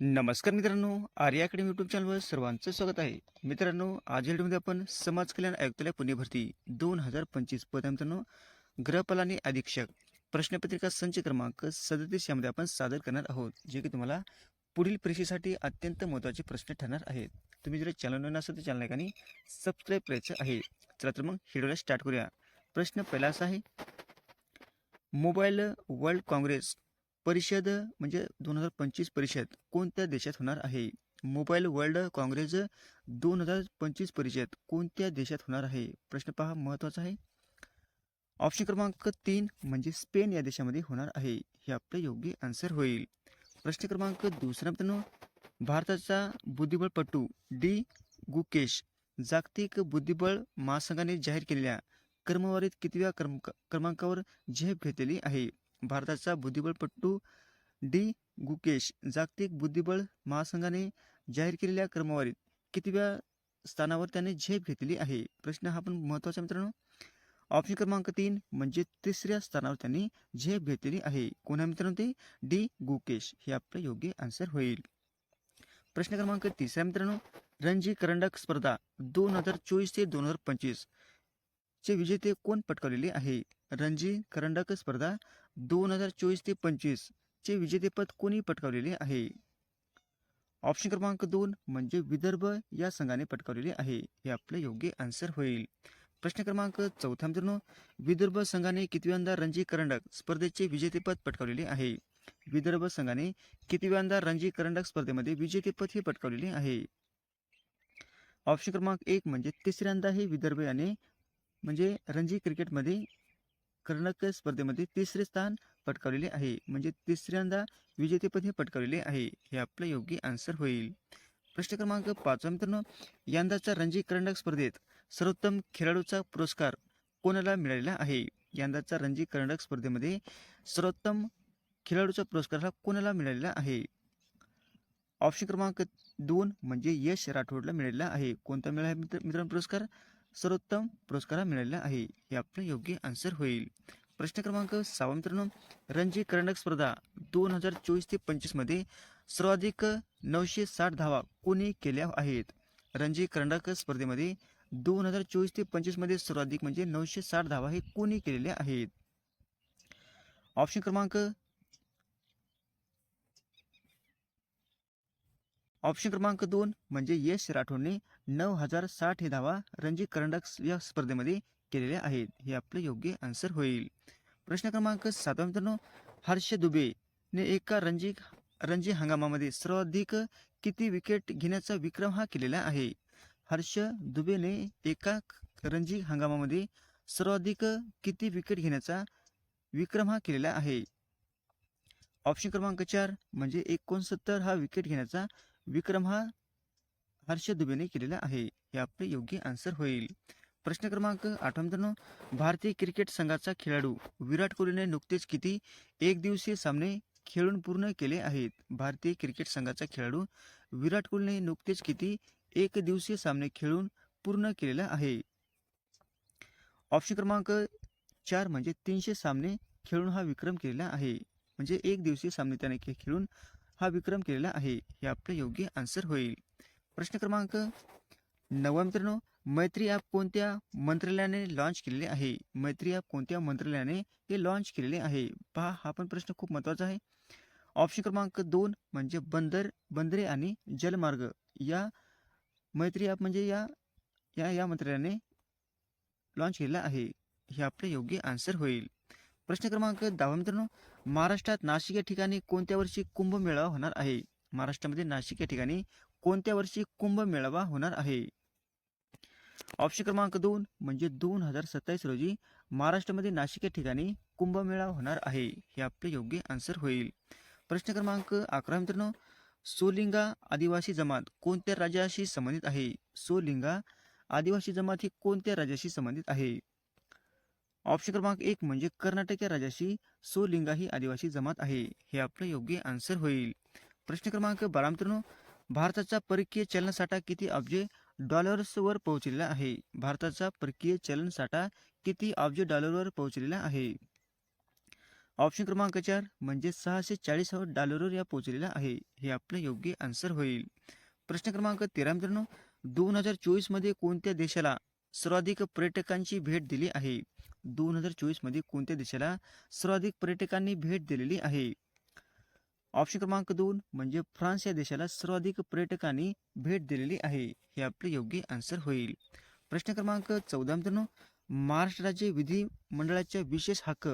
नमस्कार मित्रांनो Arya academy YouTube चॅनलवर सर्वांचं स्वागत आहे. मित्रांनो आज व्हिडिओमध्ये आपण समाज कल्याण आयुक्तालय पुणे भरती दोन हजार पंचवीस पद आहे मित्रांनो. गृहपाल आणि अधीक्षक प्रश्नपत्रिका संच क्रमांक सदतीस यामध्ये आपण सादर करणार आहोत जे की तुम्हाला पुढील परीक्षेसाठी अत्यंत महत्त्वाचे प्रश्न ठरणार आहेत. तुम्ही जर चॅनल नवीन असेल तर चॅनल एकाने सबस्क्राईब करायचं आहे. चला तर मग व्हिडिओला स्टार्ट करूया. प्रश्न पहिला असा आहे मोबाईल वर्ल्ड काँग्रेस परिषद म्हणजे दोन हजार पंचवीस परिषद कोणत्या देशात होणार आहे? मोबाईल वर्ल्ड काँग्रेस दोन हजार पंचवीस परिषद कोणत्या देशात होणार आहे? प्रश्न पहा महत्त्वाचा आहे. ऑप्शन क्रमांक तीन म्हणजे स्पेन या देशामध्ये होणार आहे. हे आपलं योग्य आन्सर होईल. प्रश्न क्रमांक दुसरा मित्रांनो भारताचा बुद्धिबळपटू डी गुकेश जागतिक बुद्धिबळ महासंघाने जाहीर केलेल्या क्रमवारीत कितव्या क्रम क्रमांकावर झेप घेतलेली आहे? भारताचा बुद्धिबळपटू डी. गुकेश जागतिक बुद्धिबळ महासंघाने जाहीर केलेल्या क्रमवारीत कितव्या स्थानावर त्याने झेप घेतली आहे? प्रश्न हा पण महत्त्वाचा मित्रांनो. ऑप्शन क्रमांक तीन म्हणजे तिसऱ्या स्थानावर त्यांनी झेप घेतलेली आहे. कोणा मित्रांनो ते? डी. गुकेश. हे आपलं योग्य आन्सर होईल. प्रश्न क्रमांक तिसऱ्या मित्रांनो. रणजी करंडक स्पर्धा दोन हजार चोवीस ते दोन हजार पंचवीस चे विजेते कोण पटकावलेले आहे? रणजी करंडक स्पर्धा दोन हजार चोवीस ते पंचवीस चे विजेतेपद कोणी पटकावलेले आहे? ऑप्शन क्रमांक दोन म्हणजे विदर्भ या संघाने पटकावलेले आहे. हे आपलं योग्य आन्सर होईल. प्रश्न क्रमांक चौथा मित्रांनो विदर्भ संघाने कितव्यांदा रणजी करंडक स्पर्धेचे विजेतेपद पटकावलेले आहे? विदर्भ संघाने कितव्यांदा रणजी करंडक स्पर्धेमध्ये विजेतेपद हे पटकावलेले आहे? ऑप्शन क्रमांक एक म्हणजे तिसऱ्यांदा हे विदर्भ याने म्हणजे रणजी क्रिकेटमध्ये कर्णक स्पर्धेमध्ये तिसरे स्थान पटकावलेले आहे. म्हणजे तिसऱ्यांदा विजेतेपद हे पटकावलेले आहे. हे आपलं योग्य आन्सर होईल. प्रश्न क्रमांक पाचवा मित्रांनो यंदाचा रणजी करंडक स्पर्धेत सर्वोत्तम खेळाडूचा पुरस्कार कोणाला मिळालेला आहे? यंदाचा रणजी करंडक स्पर्धेमध्ये सर्वोत्तम खेळाडूचा पुरस्कार हा कोणाला मिळालेला आहे? ऑप्शन क्रमांक दोन म्हणजे यश राठोडला मिळालेला आहे. कोणता मिळाला आहे मित्र मित्रांनो पुरस्कार? सर्वोत्तम पुरस्कार मिळालेला आहे. हे आपलं योग्य आन्सर होईल. प्रश्न क्रमांक सहावा मित्रांनो रणजी करंडक स्पर्धा दोन हजार चोवीस ते पंचवीसमध्ये सर्वाधिक नऊशे साठ धावा कोणी केल्या आहेत? रणजी करंडक स्पर्धेमध्ये दोन हजार चोवीस ते पंचवीसमध्ये सर्वाधिक म्हणजे नऊशे साठ धावा हे कोणी केलेल्या आहेत? ऑप्शन क्रमांक ऑप्शन क्रमांक दोन म्हणजे यश राठोडने नऊ हजार साठ हे धावा रणजी करंडक या स्पर्धेमध्ये केलेल्या आहेत. हे आपलं योग्य आन्सर होईल. प्रश्न क्रमांक सातवा मित्रांनो. हर्ष दुबे ने एका रणजी रणजी हंगामामध्ये सर्वाधिक किती विकेट घेण्याचा विक्रम हा केलेला आहे? हर्ष दुबेने एका रणजी हंगामामध्ये सर्वाधिक किती विकेट घेण्याचा विक्रम हा केलेला आहे? ऑप्शन क्रमांक चार म्हणजे एकोणसत्तर हा विकेट घेण्याचा विक्रम हा हर्ष दुबेने केलेला आहे. हे आपले योग्य आन्सर होईल. प्रश्न क्रमांक आठवा भारतीय क्रिकेट संघाचा खेळाडू विराट कोहलीने नुकतेच किती एक दिवसीय सामने खेळून पूर्ण केले आहेत? भारतीय क्रिकेट संघाचा खेळाडू विराट कोहलीने नुकतेच किती एक दिवसीय सामने खेळून पूर्ण केलेला आहे? ऑप्शन क्रमांक चार म्हणजे तीनशे सामने खेळून हा विक्रम केलेला आहे. म्हणजे एक दिवसीय सामने त्याने खेळून हा विक्रम केलेला आहे. हे आपलं योग्य आन्सर होईल. प्रश्न क्रमांक नववा मित्रांनो मैत्री ॲप कोणत्या मंत्रालयाने लॉन्च केलेले आहे? मैत्री ॲप कोणत्या मंत्रालयाने हे लॉन्च केलेले आहे? पहा हा पण प्रश्न खूप महत्त्वाचा आहे. ऑप्शन क्रमांक दोन म्हणजे बंदर बंदरे आणि जलमार्ग. या मैत्री ॲप म्हणजे या या या मंत्रालयाने लॉन्च केलेला आहे. हे आपलं योग्य आन्सर होईल. प्रश्न क्रमांक दहावा मित्रांनो महाराष्ट्रात नाशिक या ठिकाणी कोणत्या वर्षी कुंभमेळावा होणार आहे? महाराष्ट्रामध्ये नाशिक या ठिकाणी कोणत्या वर्षी कुंभमेळावा होणार आहे? ऑप्शन क्रमांक दोन म्हणजे दोन हजार सत्तावीस रोजी महाराष्ट्रामध्ये नाशिक या ठिकाणी कुंभमेळावा होणार आहे. हे आपले योग्य आन्सर होईल. प्रश्न क्रमांक अकरा मित्रांनो सोलिंगा आदिवासी जमात कोणत्या राज्याशी संबंधित आहे? सोलिंगा आदिवासी जमात ही कोणत्या राज्याशी संबंधित आहे? ऑप्शन क्रमांक एक म्हणजे कर्नाटक या राज्याशी सोलिंगा ही आदिवासी जमात आहे. हे आपलं योग्य आन्सर होईल. प्रश्न क्रमांक बारा मित्रांनो भारताचा परकीय चलनसाठा किती अब्ज डॉलर्सवर पोहोचलेला आहे? भारताचा परकीय चलनसाठा किती अब्ज डॉलरवर पोहोचलेला आहे? ऑप्शन क्रमांक चार म्हणजे सहाशे चाळीस डॉलरवर या पोहोचलेला आहे. हे आपलं योग्य आन्सर होईल. प्रश्न क्रमांक तेरा मित्रांनो दोन हजार चोवीसमध्ये कोणत्या देशाला सर्वाधिक पर्यटकांची भेट दिली आहे? दोन हजार चोवीसमध्ये कोणत्या देशाला सर्वाधिक पर्यटकांनी भेट दिलेली आहे? ऑप्शन क्रमांक दोन म्हणजे फ्रान्स या देशाला सर्वाधिक पर्यटकांनी भेट दिलेली आहे. हे आपले योग्य आन्सर होईल. प्रश्न क्रमांक चौदा मित्रांनो महाराष्ट्र राज्य विधिमंडळाच्या विशेष हक्क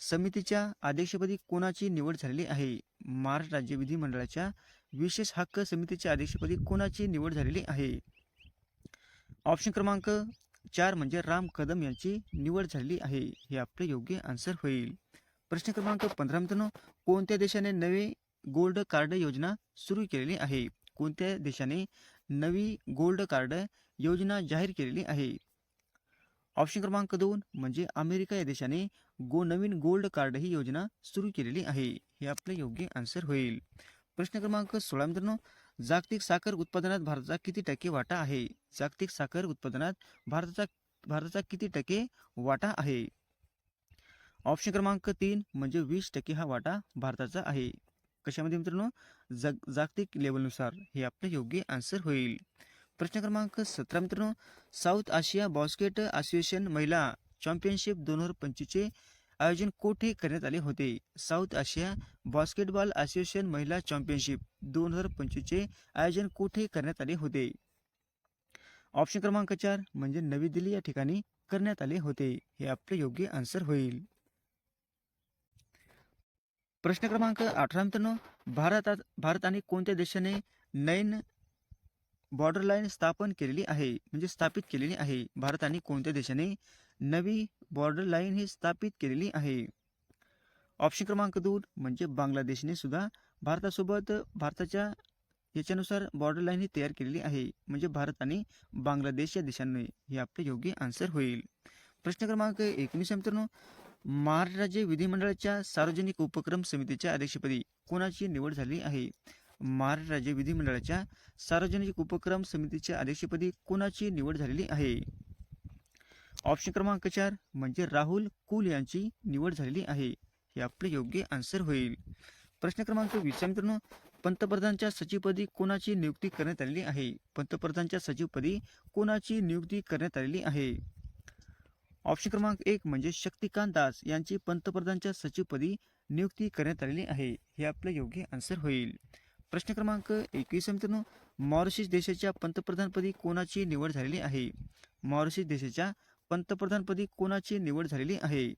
समितीच्या अध्यक्षपदी कोणाची निवड झालेली आहे? महाराष्ट्र राज्य विधिमंडळाच्या विशेष हक्क समितीच्या अध्यक्षपदी कोणाची निवड झालेली आहे? ऑप्शन क्रमांक चार म्हणजे राम कदम यांची निवड झालेली आहे. हे आपले योग्य आन्सर होईल. प्रश्न क्रमांक पंधरा मित्रांनो कोणत्या देशाने नवे गोल्ड कार्ड योजना सुरू केलेली आहे? कोणत्या देशाने नवी गोल्ड कार्ड योजना जाहीर केलेली आहे? ऑप्शन क्रमांक दोन म्हणजे अमेरिका या देशाने गो नवीन गोल्ड कार्ड ही योजना सुरू केलेली आहे. हे आपलं योग्य आन्सर होईल. प्रश्न क्रमांक सोळा मित्रांनो जागतिक साखर उत्पादनात भारताचा किती टक्के वाटा आहे? जागतिक साखर उत्पादनात भारताचा भारताचा किती टक्के वाटा आहे? ऑप्शन क्रमांक तीन म्हणजे वीस टक्के हा वाटा भारताचा आहे. कशामध्ये मित्रांनो? जग जागतिक लेवलनुसार हे आपले योग्य आन्सर होईल. प्रश्न क्रमांक सतरा मित्रांनो साऊथ आशिया बॉस्केट असोसिएशन महिला चॅम्पियनशिप दोन हजार पंचवीसचे आयोजन कोठे करण्यात आले होते? साऊथ आशिया बास्केटबॉल असोसिएशन महिला चॅम्पियनशिप दोन हजार पंचवीसचे आयोजन कोठे करण्यात आले होते? ऑप्शन क्रमांक चार म्हणजे नवी दिल्ली या ठिकाणी करण्यात आले होते. हे आपले योग्य आन्सर होईल. प्रश्न क्रमांक अठरा मित्रांनो भारतात भारत आणि कोणत्या देशाने नैन बॉर्डर लाईन स्थापन केलेली आहे? म्हणजे स्थापित केलेली आहे. भारत आणि कोणत्या देशाने नवी बॉर्डर लाईन ही स्थापित केलेली आहे? ऑप्शन क्रमांक दोन म्हणजे बांगलादेशने सुद्धा भारतासोबत भारताच्या याच्यानुसार बॉर्डर लाईन ही तयार केलेली आहे. म्हणजे भारत आणि बांगलादेश या देशांनी हे आपले योग्य आन्सर होईल. प्रश्न क्रमांक एकोणीस मित्रांनो. महाराष्ट्र राज्य विधिमंडळाच्या सार्वजनिक उपक्रम समितीच्या अध्यक्षपदी कोणाची निवड झाली आहे? महाराष्ट्र राज्य विधिमंडळाच्या सार्वजनिक उपक्रम समितीच्या अध्यक्षपदी कोणाची निवड झालेली आहे? ऑप्शन क्रमांक चार म्हणजे राहुल कुल यांची निवड झालेली आहे. हे आपले योग्य आन्सर होईल. प्रश्न क्रमांक वीस मित्रांनो. पंतप्रधानच्या सचिवपदी कोणाची नियुक्ती करण्यात आलेली आहे? पंतप्रधानच्या सचिवपदी कोणाची नियुक्ती करण्यात आलेली आहे? ऑप्शन क्रमांक एक म्हणजे शक्तिकांत दास यांची पंतप्रधानच्या सचिवपदी नियुक्ती करण्यात आलेली आहे. हे आपले योग्य आन्सर होईल. प्रश्न क्रमांक एकवीस मित्रांनो. मॉरिशस देशाच्या पंतप्रधानपदी कोणाची निवड झालेली आहे? मॉरिशस देशाच्या पंतप्रधानपदी कोणाची निवड झालेली आहे?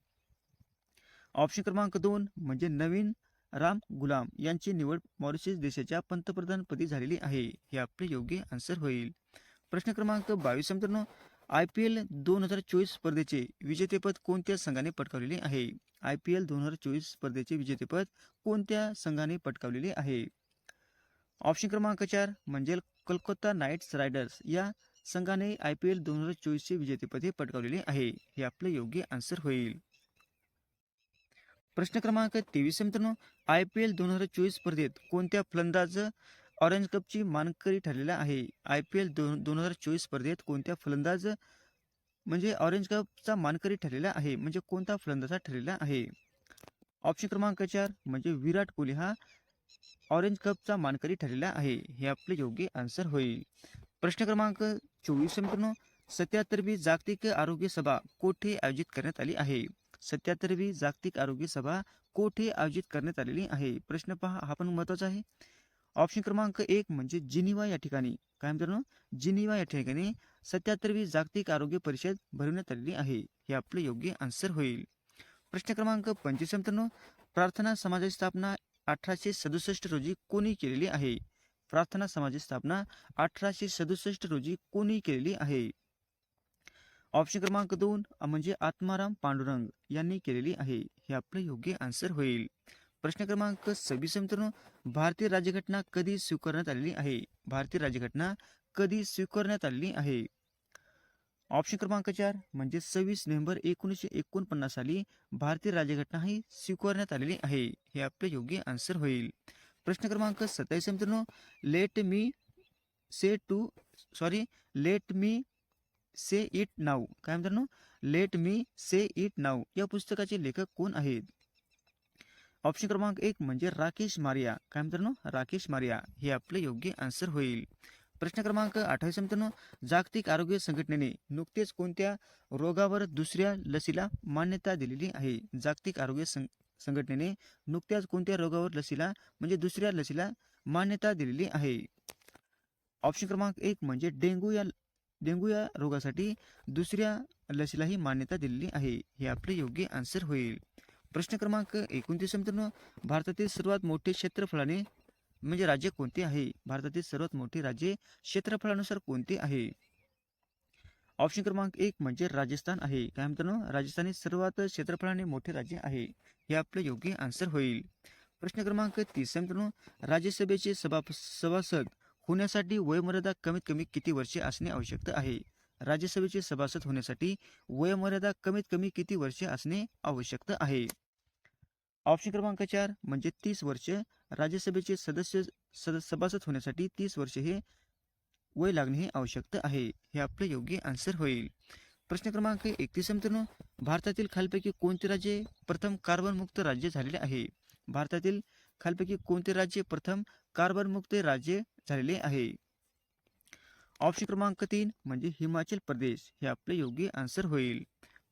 ऑप्शन क्रमांक दोन म्हणजे नवीन राम गुलाम यांची निवड मॉरिशस देशाच्या पंतप्रधानपदी झालेली आहे. हे आपले योग्य आन्सर होईल. प्रश्न क्रमांक बावीस मित्रांनो. आय पी एल दोन हजार चोवीस स्पर्धेचे विजेतेपद कोणत्या संघाने पटकावलेले आहे? आय पी एल दोन हजार चोवीस स्पर्धेचे विजेतेपद कोणत्या संघाने पटकावलेले आहे? ऑप्शन क्रमांक चार म्हणजे कोलकाता नाईट्स रायडर्स या संघाने आय पी एल दोन हजार चोवीसचे विजेतेपद हे पटकावलेले आहे. हे आपलं योग्य आन्सर होईल. प्रश्न क्रमांक तेवीस मित्रांनो. आय पी एल दोन हजार चोवीस स्पर्धेत कोणत्या फलंदाज ऑरेंज कपची मानकरी ठरलेला आहे. आय पी एल दोन दोन हजार चोवीस स्पर्धेत कोणत्या फलंदाज म्हणजे ऑरेंज कपचा मानकरी ठरलेला आहे म्हणजे कोणता फलंदाजा ठरलेला आहे? ऑप्शन क्रमांक चार म्हणजे विराट कोहली हा ऑरेंज कपचा मानकरी ठरलेला आहे हे आपले योग्य आन्सर होईल. प्रश्न क्रमांक चोवीस मित्रांनो. सत्याहत्तरवी जागतिक आरोग्य सभा कोठे आयोजित करण्यात आली आहे? सत्याहत्तरवी जागतिक आरोग्य सभा कोठे आयोजित करण्यात आलेली आहे? प्रश्न पहा हा पण महत्त्वाचा आहे. ऑप्शन क्रमांक एक म्हणजे जिनिवा या ठिकाणी. काय मित्रांनो जिनिवा या ठिकाणी सत्याहत्तरवी जागतिक आरोग्य परिषद भरवण्यात आलेली आहे. हे आपले योग्य आन्सर होईल. प्रश्न क्रमांक पंचवीस मित्रांनो. प्रार्थना समाजाची स्थापना अठराशे सदुसष्ट रोजी कोणी केलेली आहे? प्रार्थना समाजाची स्थापना अठराशे सदुसष्ट रोजी कोणी केलेली आहे? ऑप्शन क्रमांक दोन म्हणजे आत्माराम पांडुरंग यांनी केलेली आहे. हे आपले योग्य आन्सर होईल. प्रश्न क्रमांक सव्वीस मित्रांनो भारतीय राज्यघटना कधी स्वीकारण्यात आलेली आहे? भारतीय राज्यघटना कधी स्वीकारण्यात आलेली आहे? ऑप्शन क्रमांक चार म्हणजे सव्वीस नोव्हेंबर एकोणीसशे एकोणपन्नास साली भारतीय राज्यघटना ही स्वीकारण्यात आलेली आहे. हे आपले योग्य आन्सर होईल. प्रश्न क्रमांक सत्तावीस मित्रांनो let me say to sorry let me say it now काय मित्रांनो? Let me say it now या पुस्तकाचे लेखक कोण आहेत? ऑप्शन क्रमांक एक म्हणजे राकेश मारिया. काय मित्रांनो? राकेश मारिया हे आपलं योग्य आन्सर होईल. प्रश्न क्रमांक अठ्ठावीस मित्रांनो. जागतिक आरोग्य संघटनेने नुकतेच कोणत्या रोगावर दुसऱ्या लसीला मान्यता दिलेली आहे? जागतिक आरोग्य सं संघटनेने नुकत्याच कोणत्या रोगावर लसीला म्हणजे दुसऱ्या लसीला मान्यता दिलेली आहे? ऑप्शन क्रमांक एक म्हणजे डेंग्यू या डेंग्यू या रोगासाठी दुसऱ्या लसीलाही मान्यता दिलेली आहे. हे आपले योग्य आन्सर होईल. प्रश्न क्रमांक एकोणतीस मित्रांनो भारतातील सर्वात मोठे क्षेत्रफळाने म्हणजे राज्य कोणते आहे? भारतातील सर्वात मोठे राज्य क्षेत्रफळानुसार कोणते आहे? ऑप्शन क्रमांक एक म्हणजे राजस्थान आहे. काय मित्रांनो? राजस्थान हे सर्वात क्षेत्रफळाने मोठे राज्य आहे. हे आपलं योग्य आन्सर होईल. प्रश्न क्रमांक तीस मित्रांनो राज्यसभेचे सभा सभासद होण्यासाठी वयोमर्यादा कमीत कमी किती वर्षे असणे आवश्यक आहे? राज्यसभेचे सभासद होण्यासाठी वयोमर्यादा कमीत कमी किती वर्षे असणे आवश्यक आहे? ऑप्शन क्रमांक चार म्हणजे तीस वर्ष राज्यसभेचे सदस्य सद सभासद होण्यासाठी तीस वर्ष हे वय लागणे हे आवश्यक आहे. हे आपले योग्य आन्सर होईल. प्रश्न क्रमांक एकतीस मित्रांनो. भारतातील खालपैकी कोणते राज्य प्रथम कार्बन मुक्त राज्य झालेले आहे? भारतातील खालपैकी कोणते राज्य प्रथम कार्बन मुक्त राज्य झालेले आहे? ऑप्शन क्रमांक तीन म्हणजे हिमाचल प्रदेश. हे आपले योग्य आन्सर होईल.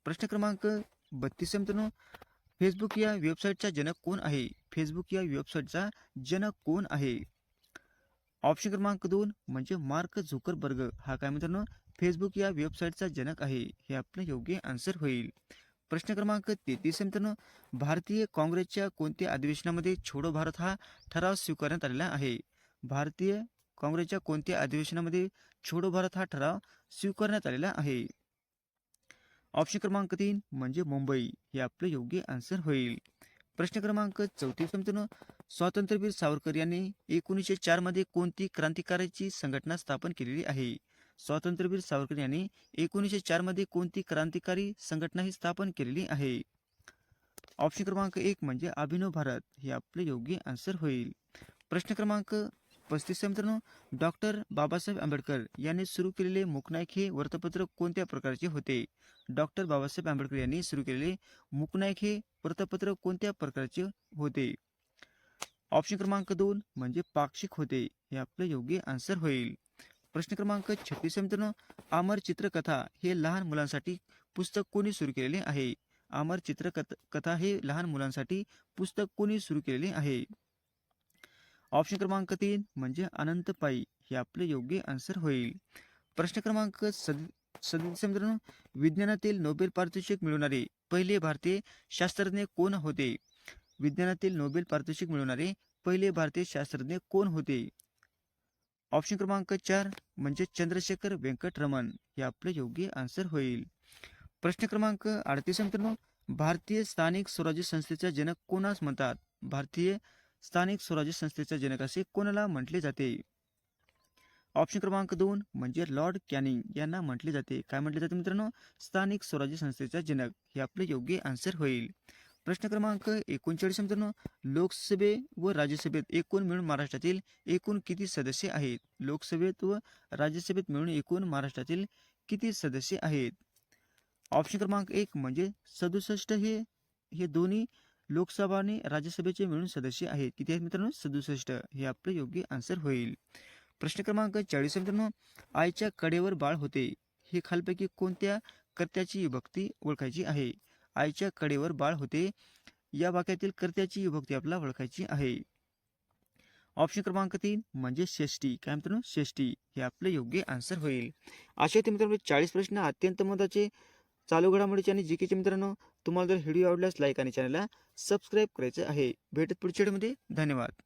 प्रश्न क्रमांक बत्तीस मित्रांनो. फेसबुक या वेबसाईटचा जनक कोण आहे? फेसबुक या वेबसाईटचा जनक कोण आहे? ऑप्शन क्रमांक दोन म्हणजे मार्क झुकरबर्ग. हा काय मित्रांनो? फेसबुक या वेबसाईटचा जनक आहे. हे आपलं योग्य आन्सर होईल. प्रश्न क्रमांक तेहतीस मित्रांनो. भारतीय काँग्रेसच्या कोणत्या अधिवेशनामध्ये छोडो भारत हा ठराव स्वीकारण्यात आलेला आहे? भारतीय काँग्रेसच्या कोणत्या अधिवेशनामध्ये छोडो भारत हा ठराव स्वीकारण्यात आलेला आहे? ऑप्शन क्रमांक तीन म्हणजे मुंबई. हे आपलं योग्य आन्सर होईल. प्रश्न क्रमांक चौथी समजून स्वातंत्र्यवीर सावरकर यांनी एकोणीसशे चारमध्ये कोणती क्रांतिकाराची संघटना स्थापन केलेली आहे? स्वातंत्र्यवीर सावरकर यांनी एकोणीसशे चारमध्ये कोणती क्रांतिकारी संघटना ही स्थापन केलेली आहे? ऑप्शन क्रमांक एक म्हणजे अभिनव भारत. हे आपले योग्य आन्सर होईल. प्रश्न क्रमांक पस्तीस मित्रांनो डॉक्टर बाबासाहेब आंबेडकर यांनी सुरू केलेले मुकनायक हे वृत्तपत्र कोणत्या प्रकारचे होते? डॉक्टर बाबासाहेब आंबेडकर यांनी सुरू केलेले मुकनायक हे वृत्तपत्र कोणत्या प्रकारचे होते? ऑप्शन क्रमांक दोन म्हणजे पाक्षिक होते. हे आपलं योग्य आन्सर होईल. प्रश्न क्रमांक छत्तीस मित्रांनो अमर चित्रकथा हे लहान मुलांसाठी पुस्तक कोणी सुरू केलेले आहे? अमर चित्रकथ कथा हे लहान मुलांसाठी पुस्तक कोणी सुरू केलेले आहे? ऑप्शन क्रमांक तीन म्हणजे अनंतपायी हे आपले योग्य आन्सर होईल. प्रश्न क्रमांक सद सदस्य मित्रांनो. विज्ञानातील नोबेल पारितोषिक मिळवणारे पहिले भारतीय शास्त्रज्ञ कोण होते? विज्ञानातील नोबेल पारितोषिक मिळवणारे पहिले भारतीय शास्त्रज्ञ कोण होते? ऑप्शन क्रमांक चार म्हणजे चंद्रशेखर व्यंकटरमण हे आपले योग्य आन्सर होईल. प्रश्न क्रमांक अडतीस मित्रांनो. भारतीय स्थानिक स्वराज्य संस्थेचा जनक कोणास म्हणतात? भारतीय स्थानिक स्वराज्य संस्थेचा जनक असे कोणाला म्हटले जाते? ऑप्शन क्रमांक दोन म्हणजे लॉर्ड कॅनिंग यांना म्हटले जाते. काय म्हटले जाते मित्रांनो? स्थानिक स्वराज्य संस्थेचा जनक. हे आपले योग्य आन्सर होईल. प्रश्न क्रमांक एकोणचाळीस मित्रांनो. लोकसभे व राज्यसभेत एकूण मिळून महाराष्ट्रातील एकूण किती सदस्य आहेत? लोकसभेत व राज्यसभेत मिळून एकूण महाराष्ट्रातील किती सदस्य आहेत? ऑप्शन क्रमांक एक म्हणजे सदुसष्ट हे हे दोन्ही लोकसभा आणि राज्यसभेचे मिळून सदस्य आहेत. किती आहेत मित्रांनो? सदुसष्ट. हे आपलं योग्य आन्सर होईल. प्रश्न क्रमांक चाळीस मित्रांनो. आईच्या कडेवर बाळ होते. हे खालपैकी कोणत्या कर्त्याची विभक्ती ओळखायची आहे? आईच्या कडेवर बाळ होते. या वाक्यातील कर्त्याची विभक्ती आपल्याला ओळखायची आहे. ऑप्शन क्रमांक तीन म्हणजे षष्टी काय मित्रांनो? षष्टी हे आपलं योग्य आन्सर होईल. असे ते मित्रांनो चाळीस प्रश्न अत्यंत महत्त्वाचे चालू घडामोडीचे आणि जी केचे मित्रांनो तुम्हाला जर व्हिडिओ आवडल्यास लाईक आणि चॅनलला सबस्क्राईब करायचं आहे. भेटत पुढच्या व्हिडिओमध्ये. धन्यवाद.